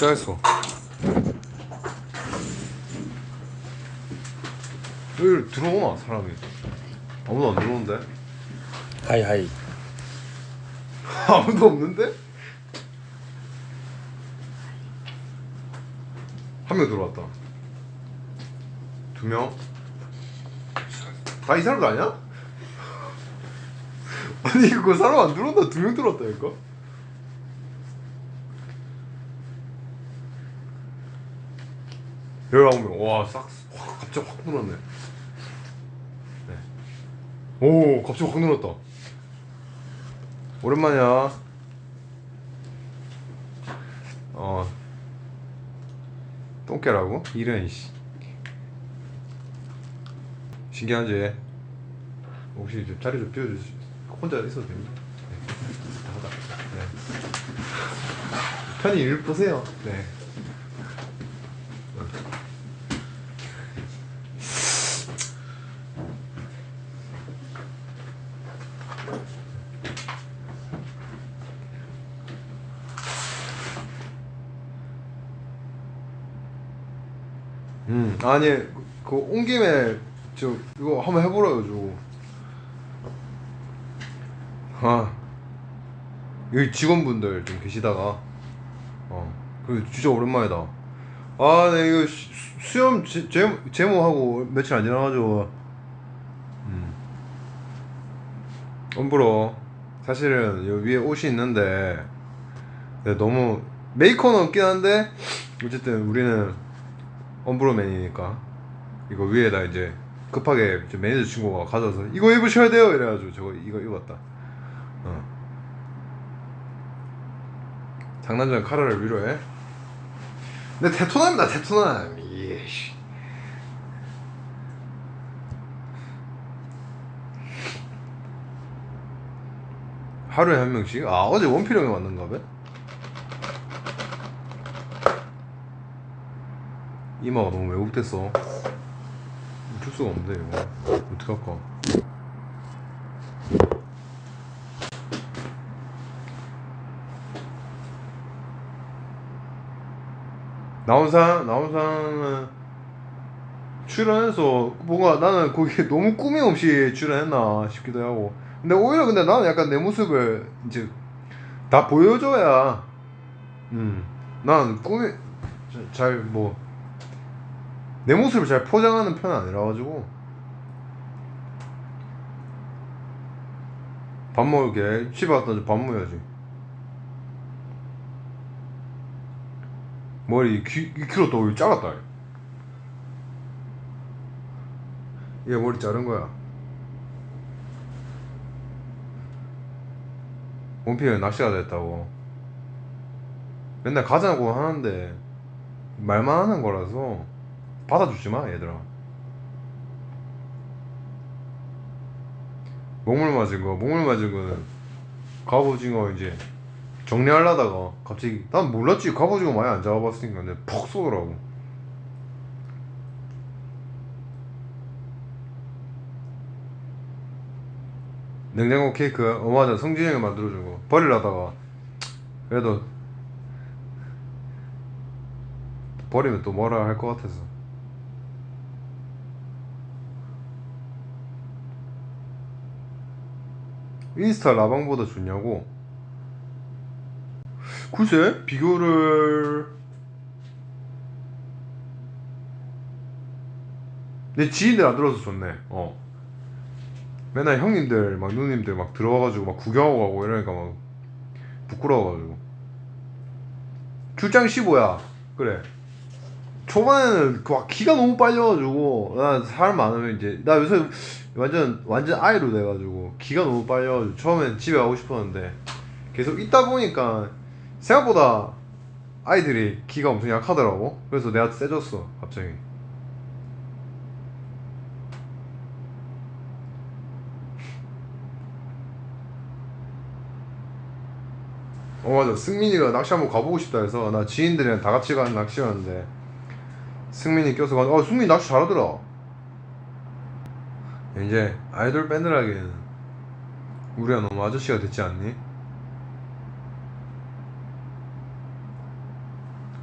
시작했어. 여기 들어오나 사람이? 아무도 안 들어오는데? 하이 하이 아무도 없는데? 한 명 들어왔다. 두 명? 다 이 사람도 아니야? 아니 그거 사람 안 들어온다 두 명 들어왔다니까? 열아홉 명. 와, 싹, 확, 갑자기 확 늘었네. 네. 오, 갑자기 확 늘었다. 오랜만이야. 어. 똥개라고? 이런 씨. 신기하지? 혹시 좀 자리 좀 비워줄 수? 혼자 있어도 됩니다. 네. 네. 편히 일 보세요. 네. 음 아니 그 온 김에 저 이거 한번 해보라요 저 아. 여기 직원분들 좀 계시다가. 어그 진짜 오랜만이다. 아 네 이거 수- 수염 제, 제, 제모하고 며칠 안 지나가지고. 음. 엄불어 사실은 여기 위에 옷이 있는데. 네, 너무 메이커는 없긴 한데 어쨌든 우리는 엄브로맨이니까 이거 위에다 이제 급하게 저 매니저 친구가 가져와서 이거 입으셔야 돼요 이래가지고 저거 이거 입었다 어. 장난전 카라를 위로해 근데 테토남이다 테토남 예씨 하루에 한 명씩? 아 어제 원필 형이 왔는가 봐? 이마가 너무 왜곡됐어. 줄 수가 없는데 이거. 어떡할까? 나온상 나온상은 출연해서 뭔가 나는 거기에 너무 꾸밈 없이 출연했나 싶기도 하고. 근데 오히려 근데 나는 약간 내 모습을 이제 다 보여줘야 음 나는 꾸미 잘뭐 내 모습을 잘 포장하는 편은 아니라 가지고. 밥 먹을게 집에 갔다 이제 밥 먹어야지. 머리 귀, 귀 길었다 오히려 작았다. 얘 머리 자른 거야. 원피가 낚시가 됐다고. 맨날 가자고 하는데 말만 하는 거라서 받아주지 마 얘들아. 목물 맞은 거 목물 맞은 거는 갑오징어 이제 정리하려다가 갑자기 난 몰랐지. 갑오징어 많이 안 잡아봤으니까 근데 퍽 쏘더라고. 냉장고 케이크 어 맞아. 성진이 형이 만들어준 거. 버리려다가 그래도 버리면 또 뭐라 할 것 같아서 인스타 라방보다 좋냐고? 글쎄 비교를. 내 지인들 안 들어서 좋네. 어. 맨날 형님들 막 누님들 막 들어와가지고 막 구경하고 가고 이러니까 막 부끄러워가지고. 출장 15야. 그래. 초반에는 그막 기가 너무 빨려가지고 나 사람 많으면 이제 나 요새 완전 완전 아이로 돼가지고 기가 너무 빨려가지고 처음엔 집에 가고 싶었는데 계속 있다 보니까 생각보다 아이들이 기가 엄청 약하더라고 그래서 내가 세졌어 갑자기 어 맞아 승민이가 낚시 한번 가보고 싶다 해서 나 지인들이랑 다 같이 가는 낚시였는데 승민이 껴서 가. 어 승민이 낚시 잘하더라. 이제 아이돌 밴드라기에는 우리가 너무 아저씨가 됐지 않니?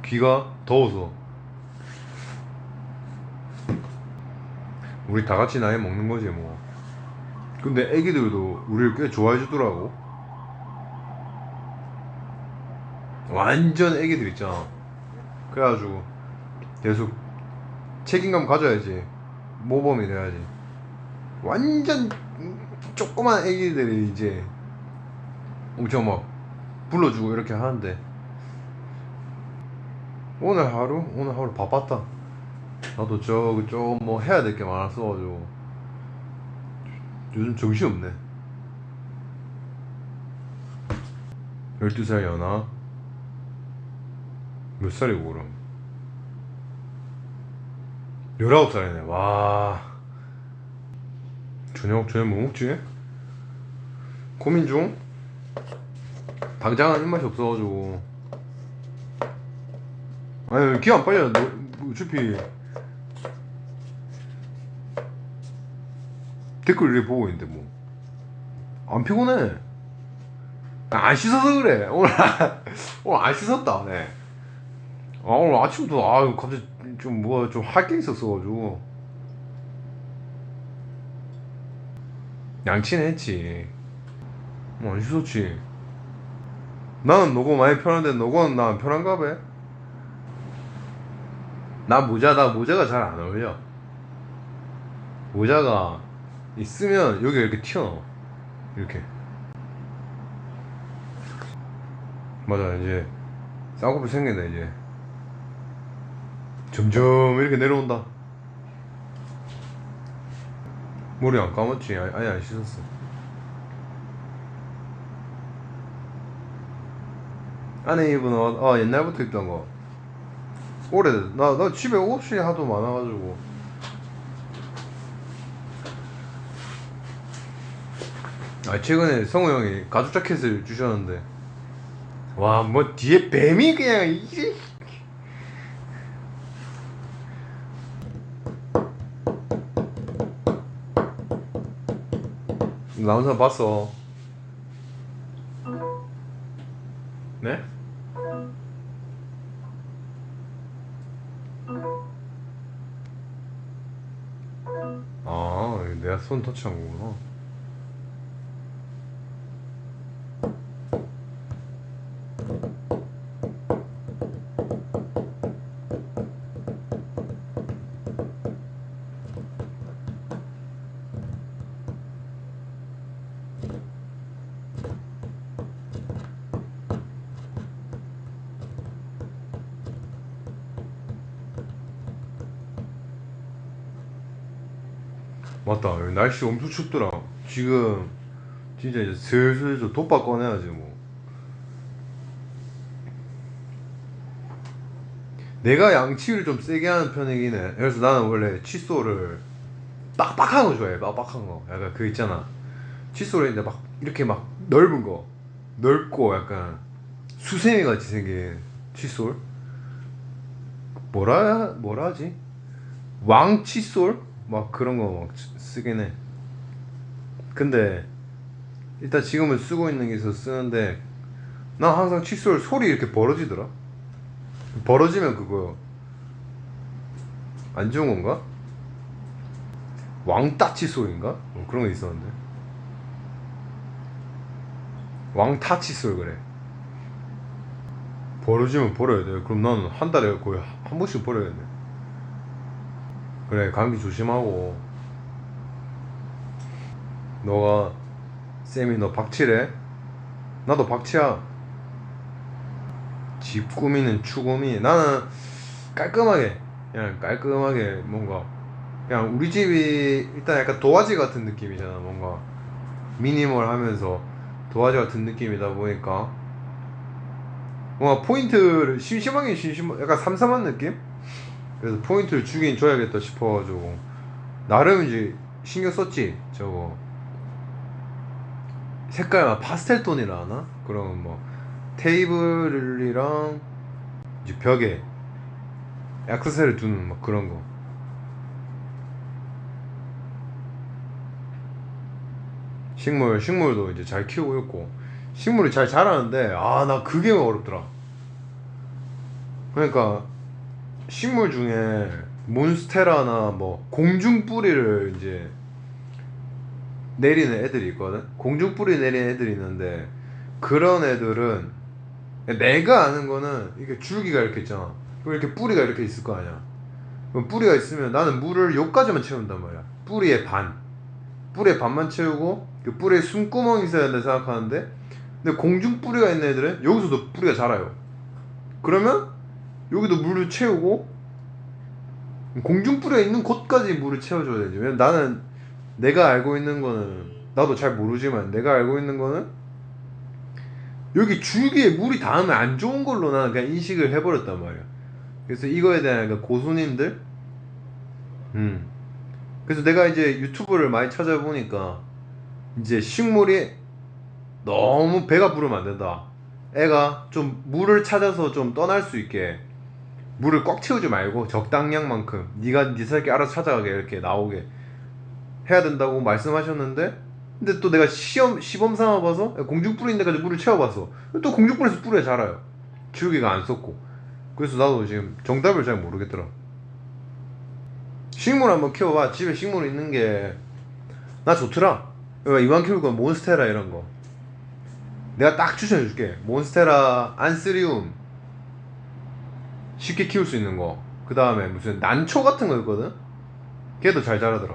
귀가 더워서 우리 다 같이 나이 먹는 거지 뭐. 근데 애기들도 우리를 꽤 좋아해 주더라고. 완전 애기들 있잖아. 그래가지고 계속 책임감 가져야지. 모범이 돼야지 완전 조그만 애기들이 이제 엄청 막 불러주고 이렇게 하는데 오늘 하루? 오늘 하루 바빴다. 나도 저좀 뭐 해야 될 게 많았어가지고 요즘 정신 없네. 12살 연하? 몇 살이고 그럼? 19살이네. 와 저녁 저녁 뭐 먹지? 고민 중? 당장은 입맛이 없어가지고. 아니 기안 빨려. 너 어차피. 댓글 이렇게 보고 있는데 뭐. 안 피곤해. 안 씻어서 그래. 오늘 오늘 안 씻었다. 네. 아 오늘 아침부터 아 갑자기 좀 뭐가 좀 할 게 있었어가지고 양치는 했지. 뭐 안 씻었지. 나는 너고 많이 편한데 너고는 나 안 편한가 봐? 나 모자 나 모자가 잘 안 어울려. 모자가 있으면 여기 이렇게 튀어나와. 이렇게. 맞아 이제 쌍꺼풀 생긴다 이제. 점점 이렇게 내려온다 머리 안 감았지? 아예 아예 안 씻었어. 안에 입은 옷, 어 옛날부터 입던 거. 오래됐 나, 나 집에 옷이 하도 많아가지고. 아 최근에 성우 형이 가죽 자켓을 주셨는데. 와 뭐 뒤에 뱀이 그냥 이게 나온 사람 봤어 네? 아 내가 손 터치한 거구나 맞다. 날씨 엄청 춥더라. 지금 진짜 이제 슬슬 저 돗밥 꺼내야지 뭐. 내가 양치를 좀 세게 하는 편이긴 해. 그래서 나는 원래 칫솔을 빡빡한 거 좋아해. 빡빡한 거. 약간 그 있잖아. 칫솔에 이제 막 이렇게 막 넓은 거. 넓고 약간 수세미 같이 생긴 칫솔? 뭐라 뭐라 하지? 왕 칫솔? 막 그런 거 막 쓰긴 해. 근데 일단 지금은 쓰고 있는 게 있어서 쓰는데 난 항상 칫솔 소리 이렇게 벌어지더라. 벌어지면 그거 안 좋은 건가? 왕따 칫솔인가? 뭐 그런 거 있었는데. 왕타 칫솔 그래. 벌어지면 벌어야 돼. 그럼 나는 한 달에 거의 한 번씩 벌어야겠네 그래 감기 조심하고 너가 쌤이 너 박치래? 나도 박치야. 집 꾸미는 추구미. 나는 깔끔하게 그냥 깔끔하게 뭔가 그냥 우리 집이 일단 약간 도화지 같은 느낌이잖아 뭔가. 미니멀 하면서 도화지 같은 느낌이다 보니까. 뭔가 포인트를 심심하게 심심 약간 삼삼한 느낌? 그래서 포인트를 주긴 줘야겠다 싶어가지고. 나름 이제 신경 썼지 저거 색깔 막 파스텔 톤이라 하나? 그러면 뭐 테이블이랑 이제 벽에 액세서리 두는 막 그런 거. 식물 식물도 이제 잘 키우고 있고. 식물이 잘 자라는데 아 나 그게 어렵더라. 그러니까 식물 중에 몬스테라나 뭐 공중 뿌리를 이제 내리는 애들이 있거든. 공중 뿌리 내리는 애들이 있는데 그런 애들은 내가 아는 거는 이게 줄기가 이렇게 있잖아. 그럼 이렇게 뿌리가 이렇게 있을 거 아니야. 그럼 뿌리가 있으면 나는 물을 여기까지만 채운단 말이야. 뿌리의 반. 뿌리의 반만 채우고 그 뿌리에 숨구멍이 있어야 된다 생각하는데 근데 공중 뿌리가 있는 애들은 여기서도 뿌리가 자라요. 그러면 여기도 물을 채우고 공중 뿌리가 있는 곳까지 물을 채워줘야 되지. 왜냐면 나는 내가 알고 있는 거는 나도 잘 모르지만 내가 알고 있는 거는 여기 줄기에 물이 닿으면 안 좋은 걸로 나는 그냥 인식을 해버렸단 말이야. 그래서 이거에 대한 그 고수님들, 음. 그래서 내가 이제 유튜브를 많이 찾아보니까 이제 식물이 너무 배가 부르면 안 된다. 애가 좀 물을 찾아서 좀 떠날 수 있게 물을 꽉 채우지 말고 적당량만큼 네가 네 살게 알아서 찾아가게 이렇게 나오게 해야 된다고 말씀하셨는데 근데 또 내가 시험 시범 삼아 봐서 공중 뿌리 있는 데까지 물을 채워봤어 또 공중 뿌리에서 뿌리가 자라요. 기울기가 안 썩고. 그래서 나도 지금 정답을 잘 모르겠더라 식물 한번 키워 봐. 집에 식물 있는 게 나 좋더라. 이왕 키울 건 몬스테라 이런 거. 내가 딱 추천해 줄게. 몬스테라 안스리움. 쉽게 키울 수 있는 거. 그 다음에 무슨 난초 같은 거 있거든? 걔도 잘 자라더라.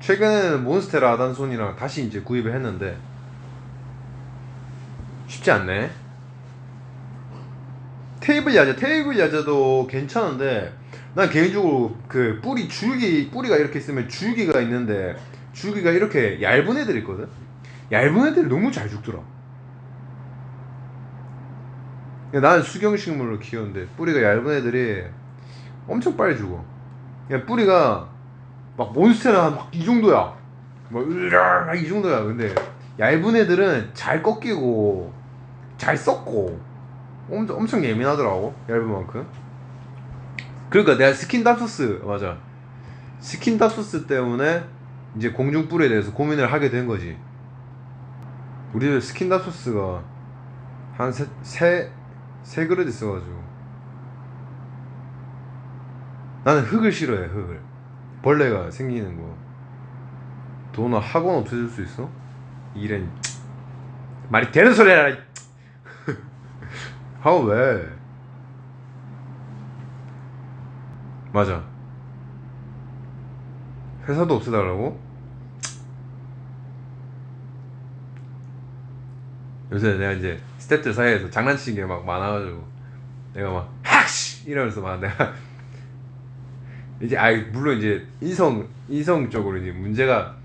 최근에는 몬스테라 아단손이랑 다시 이제 구입을 했는데 쉽지 않네. 테이블 야자, 테이블 야자도 괜찮은데 난 개인적으로 그 뿌리 줄기 뿌리가 이렇게 있으면 줄기가 있는데 줄기가 이렇게 얇은 애들 있거든. 얇은 애들이 너무 잘 죽더라. 야, 나는 수경식물로 키우는데 뿌리가 얇은 애들이 엄청 빨리 죽어. 야, 뿌리가 막 몬스테라 막 이 정도야. 막 으르르 이 정도야. 근데 얇은 애들은 잘 꺾이고 잘 썩고 엄청 엄청 예민하더라고 얇은 만큼. 그러니까 내가 스킨 답소스 맞아. 스킨 답소스 때문에 이제 공중 뿌리에 대해서 고민을 하게 된 거지. 우리 집 스킨 답소스가 한세 세 그릇 있어가지고 나는 흙을 싫어해 흙을 벌레가 생기는 거. 도나 학원 없애줄 수 있어? 이런 말이 되는 소리 해라 학원 왜? 맞아. 회사도 없애달라고? 요새 내가 이제 스태프들 사이에서 장난치는 게 막 많아가지고 내가 막 학시 이러면서 막 내가 이제 아 물론 이제 인성 인성적으로 이제 문제가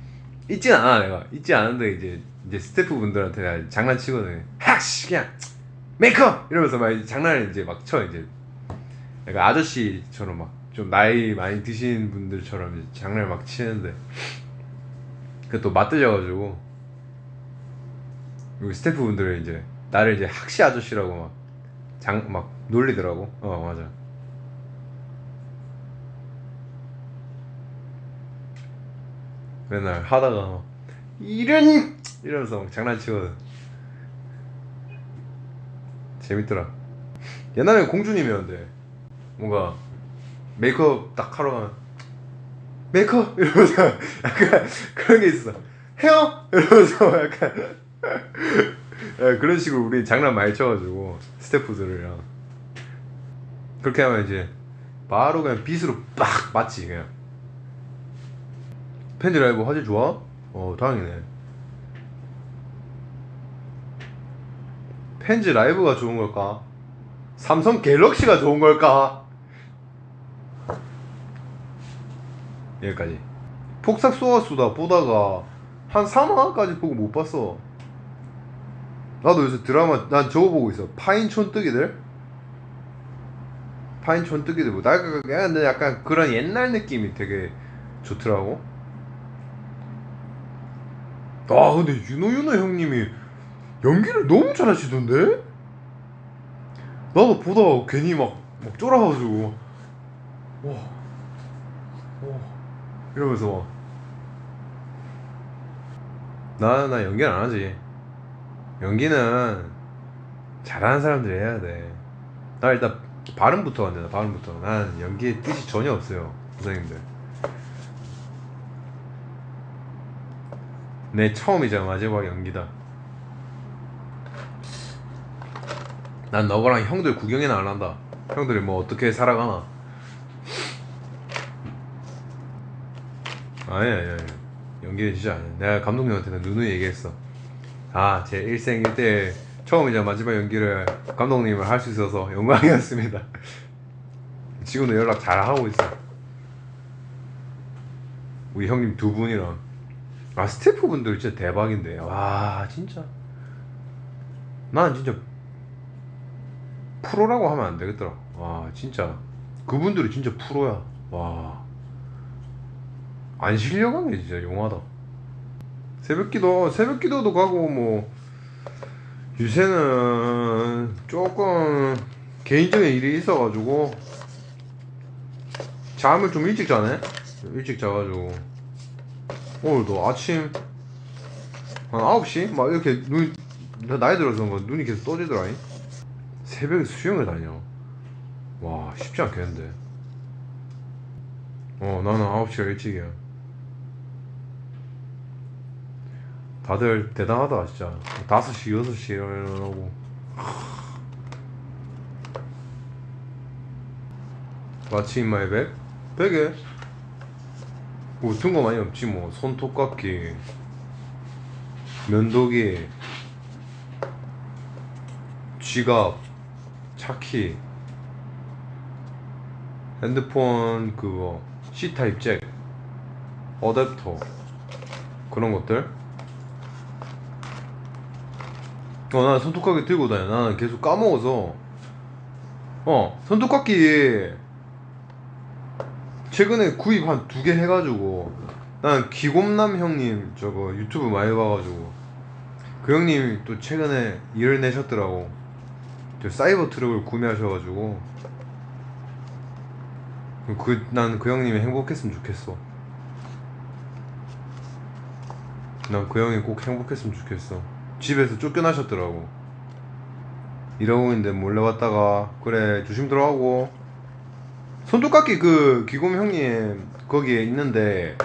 있진 않아 내가. 있지 않은데 이제 이제 스태프분들한테 장난치거든 학시 그냥 메이크업! 이러면서 막 이제 장난을 이제 막 쳐 이제. 내가 아저씨처럼 막 좀 나이 많이 드신 분들처럼 장난을 막 치는데. 그또 맞들려가지고. 여기 스태프분들은 이제 나를 이제 학시 아저씨라고 막 장막 놀리더라고. 어 맞아. 맨날 하다가 막 이런 이러면서 막 장난치거든. 재밌더라. 옛날에 공주님이었는데 뭔가 메이크업 딱 하러 가면 메이크업 이러면서 약간 그런 게 있어. 헤어 이러면서 약간 예, 그런 식으로 우리 장난 많이 쳐가지고 스태프들이랑 그렇게 하면 이제 바로 그냥 빗으로 빡 맞지 그냥 팬드라이브 화질 좋아? 어 다행이네. 펜즈 라이브가 좋은 걸까? 삼성 갤럭시가 좋은 걸까? 여기까지. 폭삭 쏘아수다 보다가 한 3화까지 보고 못 봤어. 나도 요새 드라마 난 저거 보고 있어. 파인 촌 뜨기들? 파인 촌 뜨기들 뭐나 근데 약간 그런 옛날 느낌이 되게 좋더라고 아 근데 윤호 윤호 형님이 연기를 너무 잘하시던데? 나도 보다가 괜히 막, 막 쫄아가지고. 와, 와. 이러면서 막. 나는 나 연기 안 하지. 연기는 잘하는 사람들이 해야 돼 나 일단 발음부터 안 된다 발음부터. 난 연기에 뜻이 전혀 없어요 선생님들 내 처음이자 마지막 연기다. 난 너거랑 형들 구경이나 안 한다. 형들이 뭐 어떻게 살아가나. 아니 아니 아니 연기는 진짜 아니야 내가 감독님한테는 누누이 얘기했어. 아 제 일생 일대 처음이자 마지막 연기를 감독님을 할 수 있어서 영광이었습니다. 지금도 연락 잘 하고 있어. 우리 형님 두 분이랑 아 스태프분들 진짜 대박인데. 와 진짜. 난 진짜 프로라고 하면 안 되겠더라 와 진짜. 그분들이 진짜 프로야. 와안 실려간 게 진짜. 용하다. 새벽기도 새벽기도도 가고 뭐. 요새는 조금 개인적인 일이 있어가지고 잠을 좀 일찍 자네. 일찍 자가지고 오늘도 아침 한 9시? 막 이렇게 눈 나이 들어서 그런가 눈이 계속 떠지더라 새벽에 수영을 다녀. 와 쉽지 않겠는데. 어 나는 9시가 일찍이야. 다들 대단하다 진짜. 5시 6시 이러고. 마치 인마이 같은 거 많이 없지 뭐. 손톱깎이 면도기. 지갑. 차키. 핸드폰 그거. C타입 잭. 어댑터. 그런 것들. 어, 난 손톱깎이 들고 다녀. 나는 계속 까먹어서. 어, 손톱깎이 최근에 구입 한 두 개 해가지고. 난 기곰남 형님 저거 유튜브 많이 봐가지고. 그 형님이 또 최근에 일을 내셨더라고. 저 사이버 트럭을 구매하셔가지고. 그, 난 그 형님이 행복했으면 좋겠어. 난 그 형이 꼭 행복했으면 좋겠어. 집에서 쫓겨나셨더라고. 이러고 있는데 몰래 왔다가 그래 조심 들어가고 손톱깎이 그 기곰 형님 거기에 있는데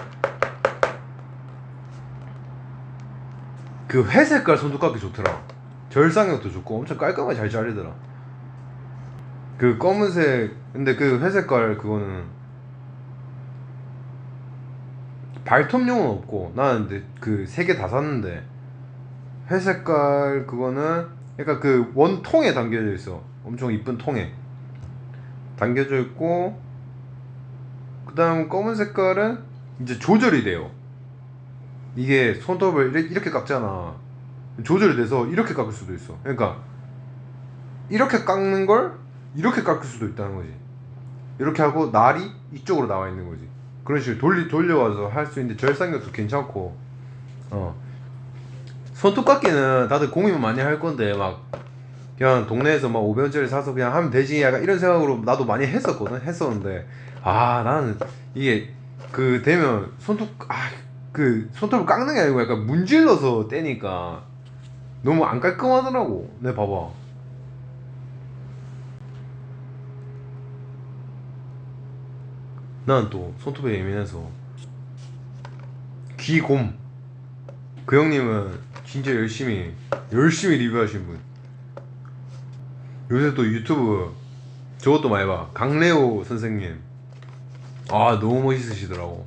그 회색깔 손톱깎이 좋더라. 절상력도 좋고 엄청 깔끔하게 잘 자르더라. 그 검은색 근데 그 회색깔 그거는 발톱용은 없고 나는 근데 그 세 개 다 샀는데 회색깔 그거는 약간 그 원통에 담겨져 있어. 엄청 이쁜 통에 담겨져 있고 그 다음 검은 색깔은 이제 조절이 돼요. 이게 손톱을 이렇게- 깎잖아. 조절이 돼서 이렇게 깎을 수도 있어. 그러니까 이렇게 깎는 걸 이렇게 깎을 수도 있다는 거지. 이렇게 하고 날이 이쪽으로 나와 있는 거지. 그런 식으로 돌리 돌려와서 할 수 있는데 절상력도 괜찮고. 어. 손톱깎이는 다들 공유만 많이 할 건데 막 그냥 동네에서 막 500원짜리 사서 그냥 하면 되지 약간 이런 생각으로 나도 많이 했었거든 했었는데. 아 나는 이게 그 되면 손톱 아그 손톱을 깎는 게 아니고 약간 문질러서 떼니까 너무 안 깔끔하더라고. 내 봐봐. 난 또 손톱에 예민해서. 귀곰. 그 형님은 진짜 열심히 열심히 리뷰하신 분 요새 또 유튜브 저것도 많이 봐. 강래호 선생님. 아 너무 멋있으시더라고.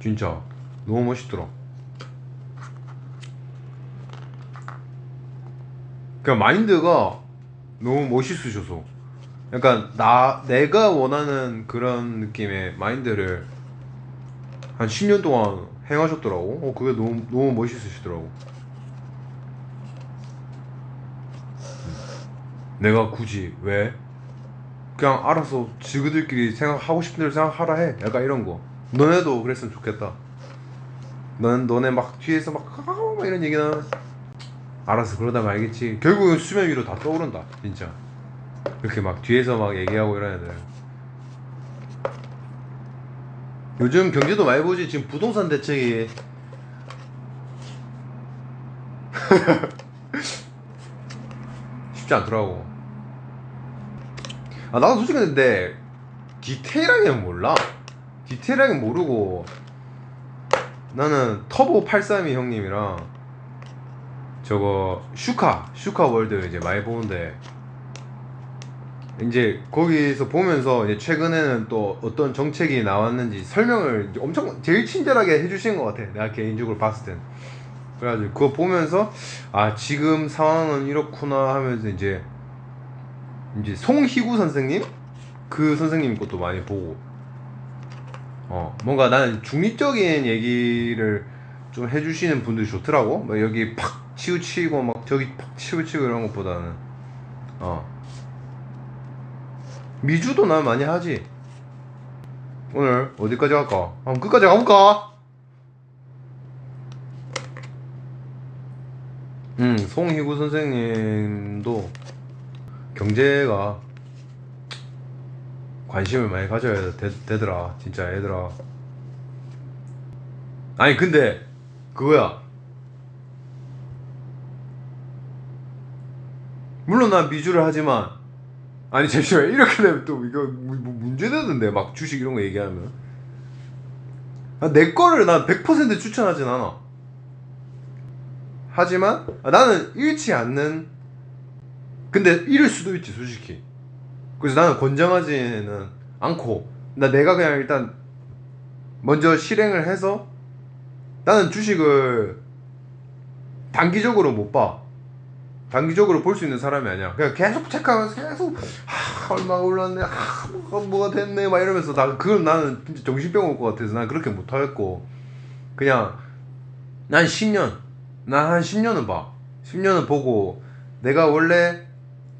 진짜. 너무 멋있더라. 그냥 마인드가 너무 멋있으셔서. 약간 나 내가 원하는 그런 느낌의 마인드를 한 10년 동안 행하셨더라고. 어, 그게 너무 너무 멋있으시더라고. 내가 굳이 왜? 그냥 알아서 지그들끼리 생각하고 싶은 대로 생각하라 해. 약간 이런 거. 너네도 그랬으면 좋겠다. 넌 너네 막 뒤에서 막, 아, 막 이런 얘기는 알아서 그러다 말겠지. 결국은 수면 위로 다 떠오른다. 진짜. 이렇게 막 뒤에서 막 얘기하고 이런 애들. 요즘 경제도 많이 보지 지금 부동산 대책이 쉽지 않더라고. 아 나도 솔직히 근데 디테일하게는 몰라. 디테일하게 모르고 나는 터보 832 형님이랑 저거 슈카 슈카 월드 이제 많이 보는데 이제 거기서 보면서 이제 최근에는 또 어떤 정책이 나왔는지 설명을 엄청 제일 친절하게 해주신 것 같아. 내가 개인적으로 봤을 땐. 그래가지고 그거 보면서 아 지금 상황은 이렇구나 하면서 이제 이제 송희구 선생님 그 선생님 것도 많이 보고 어 뭔가 나는 중립적인 얘기를 좀 해주시는 분들이 좋더라고. 뭐 여기 팍 치우치고 막 저기 팍 치우치고 이런 것보다는 어 미주도 난 많이 하지. 오늘 어디까지 갈까? 한번 끝까지 가볼까? 음, 송희구 선생님도 경제가 관심을 많이 가져야 되, 되더라. 진짜 얘들아. 아니, 근데 그거야. 물론 난 미주를 하지만 아니 잠시만 이렇게 되면 또 이거 뭐- 뭐 문제 되던데 막 주식 이런 거 얘기하면 아, 내 거를 난100% 추천하진 않아 하지만 아, 나는 잃지 않는 근데 잃을 수도 있지 솔직히 그래서 나는 권장하지는 않고 나 내가 그냥 일단 먼저 실행을 해서 나는 주식을 단기적으로 못 봐 단기적으로 볼 수 있는 사람이 아니야. 그냥 계속 체크하면서 계속 아, 얼마가 올랐네, 아, 뭐가, 뭐가 됐네, 막 이러면서 나 그건 나는 진짜 정신병 올 것 같아서 난 그렇게 못 하겠고 그냥 난 10년, 난 한 10년은 봐. 10년은 보고 내가 원래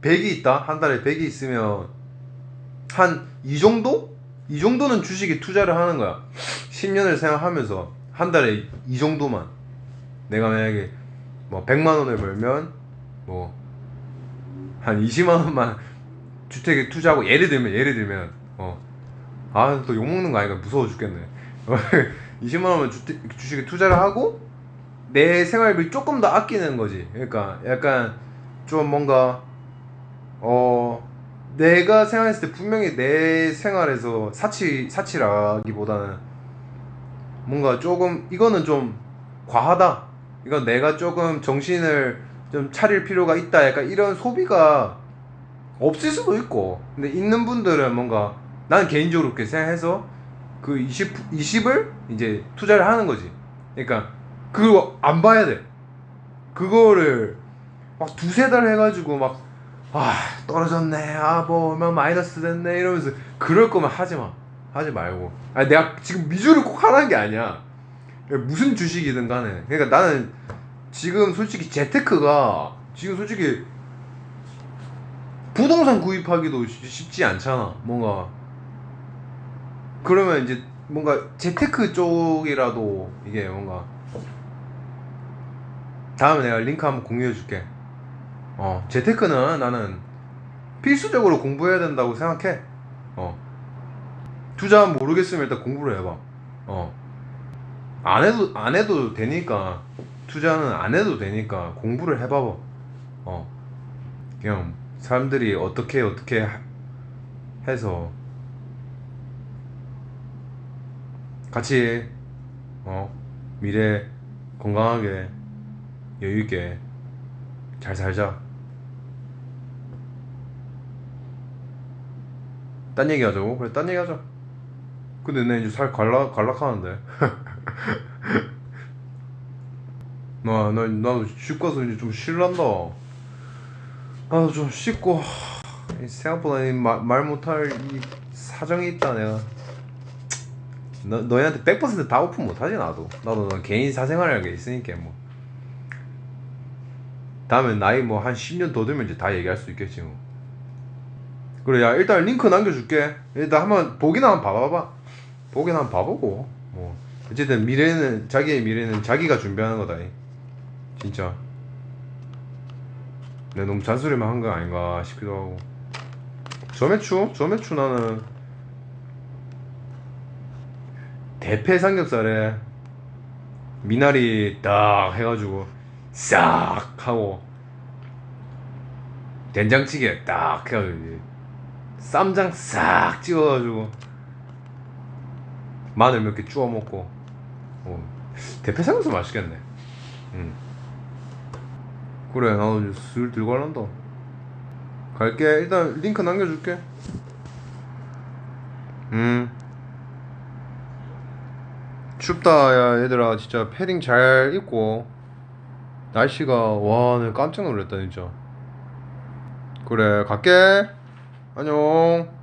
100이 있다, 한 달에 100이 있으면 한 이 정도? 이 정도는 주식에 투자를 하는 거야. 10년을 생각하면서 한 달에 이 정도만 내가 만약에 뭐 100만 원을 벌면 뭐 한 20만 원만 주택에 투자하고 예를 들면 예를 들면 어아또 욕 먹는 거 아니까 무서워 죽겠네 20만 원만 주택, 주식에 투자를 하고 내 생활비 조금 더 아끼는 거지 그러니까 약간 좀 뭔가 어 내가 생각했을 때 분명히 내 생활에서 사치 사치라기보다는 뭔가 조금 이거는 좀 과하다. 이건 내가 조금 정신을 좀 차릴 필요가 있다. 약간 이런 소비가 없을 수도 있고. 근데 있는 분들은 뭔가 나는 개인적으로 그렇게 생각해서 그 20, 20을 이제 투자를 하는 거지. 그러니까 그거 안 봐야 돼. 그거를 막 두세 달 해가지고 막 아 떨어졌네. 아뭐 얼마 마이너스 됐네. 이러면서 그럴 거면 하지 마. 하지 말고. 아니 내가 지금 미주를 꼭 하라는 게 아니야. 무슨 주식이든 간에. 그러니까 나는 지금 솔직히 재테크가 지금 솔직히 부동산 구입하기도 쉽- 쉽지 않잖아. 뭔가. 그러면 이제 뭔가 재테크 쪽이라도 이게 뭔가 다음에 내가 링크 한번 공유해 줄게. 어, 재테크는 나는 필수적으로 공부해야 된다고 생각해. 어. 투자 모르겠으면 일단 공부를 해봐. 어. 안 해도 안 해도 되니까 투자는 안 해도 되니까 공부를 해봐봐. 어. 그냥 사람들이 어떻게 어떻게 하- 해서 같이 어 미래 건강하게 여유 있게 잘 살자. 딴 얘기 하자고? 그래 딴 얘기 하자. 근데 내 이제 살 갈라 갈락하는데. 나, 나, 나도 집 가서 이제 좀 쉴란다. 나도 좀 씻고, 이 생각보다 이 말, 말 못할 이 사정이 있다, 내가. 너, 너희한테 100%다 오픈 못하지, 나도. 나도 너 개인 사생활이라는 게 있으니까, 뭐. 다음에 나이 뭐 한 10년 더 들면 이제 다 얘기할 수 있겠지, 뭐. 그래, 야, 일단 링크 남겨줄게. 일단 한번 보기나 한번 봐봐봐. 보기나 한번 봐보고, 뭐. 어쨌든 미래는, 자기의 미래는 자기가 준비하는 거다, 이. 진짜 내가 너무 잔소리만 한 거 아닌가 싶기도 하고 저매추? 저매추 나는 대패 삼겹살에 미나리 딱 해가지고 싹 하고 된장찌개 딱 해가지고 쌈장 싹 찍어가지고 마늘 몇개 쪼아 먹고. 어, 대패삼겹살 맛있겠네. 음. 그래 나도 이제 슬 들고 갈란다. 갈게. 일단 링크 남겨줄게. 음. 춥다. 야 얘들아 진짜 패딩 잘 입고. 날씨가 와 깜짝 놀랐다 진짜. 그래 갈게 안녕